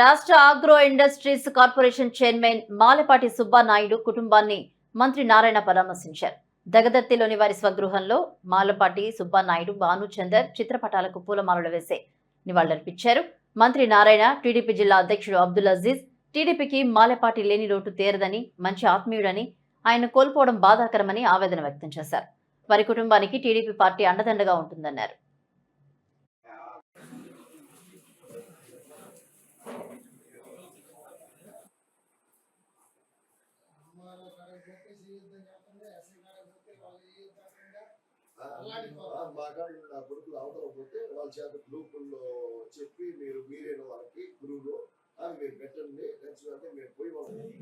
రాష్ట్ర agro industries corporation chairman Malapati Subbanaidu కుటుంబాన్ని మంత్రి నారాయణ పరామర్శించారు. దగదర్తిలోని వారి స్వగృహంలో మాలపాటి సుబ్బానాయుడు భానుచందర్ చిత్రపటాలకు పూలమాలలు వేసి నివాళులర్పించారు. మంత్రి నారాయణ టీడీపీ జిల్లా అధ్యక్షుడు అబ్దుల్ అజీజ్ టీడీపీకి మాలపాటి లేని లోటు తీరదని మంచి ఆత్మీయుడని ఆయన కోల్పోవడం బాధాకరమని ఆవేదన వ్యక్తం చేశారు. వారి కుటుంబానికి టీడీపీ పార్టీ అండదండగా ఉంటుందన్నారు. మాకాడ నా కొడుకులు అవతల పోతే వాళ్ళ చేత గ్రూపుల్లో చెప్పి మీరు మీరైన వాళ్ళకి గ్రూప్లో మీరు పెట్టండి ఖచ్చితంగా మేము పోయి వాళ్ళకి